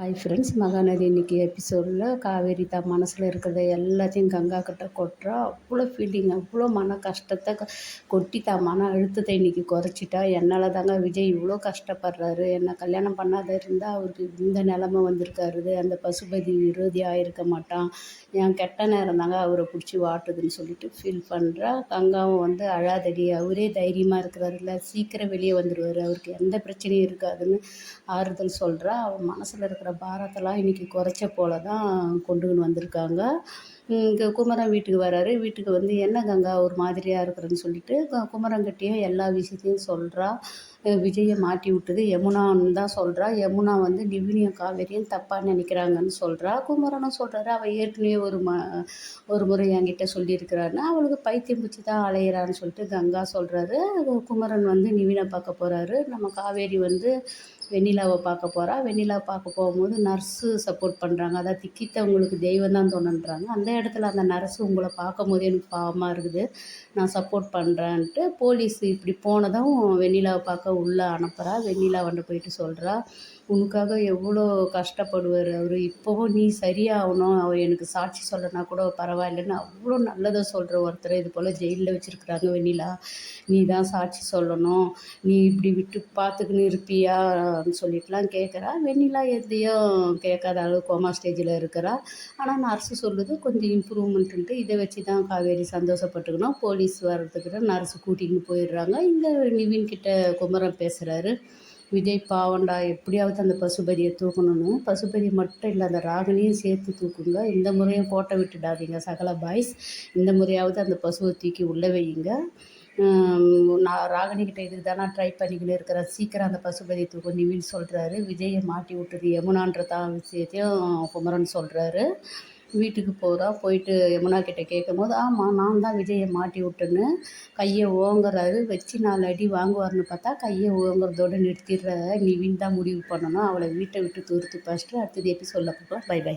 Hi friends Mahanadi இன்னைக்கு எபிசோடில் காவேரி தான் மனசில் இருக்கிறத எல்லாத்தையும் கங்கா கிட்ட கொட்டுறா. அவ்வளோ ஃபீலிங் அவ்வளோ மன கஷ்டத்தை கொட்டி தான் மன அழுத்தத்தை இன்னைக்கு குறைச்சிட்டா. என்னால் தாங்க விஜய் இவ்வளோ கஷ்டப்படுறாரு. என்னை கல்யாணம் பண்ணாத இருந்தால் அவருக்கு இந்த நிலமை வந்திருக்காரு. அந்த பசுபதி விரோதியாக இருக்க மாட்டான். என் கெட்ட நேரம் தாங்க அவரை பிடிச்சி வாட்டுதுன்னு சொல்லிட்டு ஃபீல் பண்ணுறா கங்காவும் வந்து அழாதடி அவரே தைரியமாக இருக்கிறாருல்ல சீக்கிரம் வெளியே வந்துடுவார் அவருக்கு எந்த பிரச்சனையும் இருக்காதுன்னு ஆறுதல் சொல்கிறா அவன் மனசில் இருக்கிற பாரத்தெல்லாம் இன்றைக்கி குறைச்ச போல் தான் கொண்டுக்கின்னு வந்திருக்காங்க. இங்கே குமரன் வீட்டுக்கு வராரு. வீட்டுக்கு வந்து என்ன கங்கா ஒரு மாதிரியாக இருக்கிறேன்னு சொல்லிட்டு குமரன்கிட்டேயும் எல்லா விஷயத்தையும் சொல்கிறா விஜயை மாட்டி விட்டது. யமுனான்னு தான் சொல்கிறா யமுனா வந்து நிவினியும் காவேரியும் தப்பாக நினைக்கிறாங்கன்னு சொல்கிறா குமரனும் சொல்கிறாரு அவள் ஏற்கனவே ஒரு ம ஒரு முறை என்கிட்ட சொல்லியிருக்கிறான்னு அவளுக்கு பைத்தியம் பிடிச்சி தான் அலையிறான்னு சொல்லிட்டு கங்கா சொல்கிறாரு குமரன் வந்து நிவினை பார்க்க போகிறாரு நம்ம காவேரி வந்து வெண்ணிலாவை பார்க்க போகிறா வெண்ணிலா பார்க்க போகும்போது நர்ஸு சப்போர்ட் பண்ணுறாங்க அதாவது திக்கித்தவங்களுக்கு தெய்வம் தான் தோணுன்றாங்க. அந்த இடத்துல அந்த நர்ஸு உங்களை பார்க்கும்போது எனக்கு பாவமாக இருக்குது. நான் சப்போர்ட் பண்ணுறேன்ட்டு போலீஸ் இப்படி போனதும் வெண்ணிலாவை பார்க்க உள்ளே அனுப்புகிறா வெண்ணிலா வந்து போயிட்டு சொல்கிறா உனக்காக எவ்வளோ கஷ்டப்படுவார் அவர். இப்போவும் நீ சரியாகணும். அவர் எனக்கு சாட்சி சொல்லனா கூட பரவாயில்லைன்னு அவ்வளோ நல்லதாக சொல்கிற ஒருத்தரை இது போல் ஜெயிலில் வச்சுருக்குறாங்க வெண்ணிலா. நீ தான் சாட்சி சொல்லணும். நீ இப்படி விட்டு பார்த்துக்கின்னு இருப்பியான்னு சொல்லிட்டுலாம் கேட்குறா வெண்ணிலா எதையும் கேட்காத அளவு கோமா ஸ்டேஜில் இருக்கிறா. ஆனால் நர்ஸு சொல்லுது கொஞ்சம் இம்ப்ரூவ்மெண்ட்டுன்ட்டு இதை வச்சு தான் காவேரி சந்தோஷப்பட்டுக்கணும். போலீஸ் வர்றதுக்கு நர்ஸு கூட்டிகிட்டு போயிடுறாங்க. இங்கே நிவின் கிட்ட குமரன் பேசுகிறாரு விஜய் பாவண்டா எப்படியாவது அந்த பசுபதியை தூக்கணும்னு. பசுபதி மட்டும் இல்லை அந்த ராகினியும் சேர்த்து தூக்குங்க. இந்த முறையும் கோட்டை விட்டுடாதீங்க சகல பாய்ஸ். இந்த முறையாவது அந்த பசுவை தூக்கி உள்ளே வையுங்க. நான் ராகினிக்கிட்ட இதுக்கு தான் நான் ட்ரை பண்ணிக்கிட்டு இருக்கிறேன். சீக்கிரம் அந்த பசுபதி தூக்கம் நிவின் சொல்கிறாரு விஜயை மாட்டி விட்டது யமுனான்ற தான் விஷயத்தையும் குமரன் சொல்கிறாரு வீட்டுக்கு போகிறா போயிட்டு யமுனா கேட்கும் போது ஆமாம் நான் தான் விஜயை மாட்டி விட்டேன்னு கையை ஓங்குறாரு. வச்சு நாலு அடி வாங்குவார்னு பார்த்தா கையை ஓங்குறதோடு நிறுத்திடுற நிவின் தான் முடிவு பண்ணணும். அவளை வீட்டை விட்டு தூரத்து ஃபஸ்ட்டு அடுத்தது எப்படி சொல்ல போகலாம் பை பை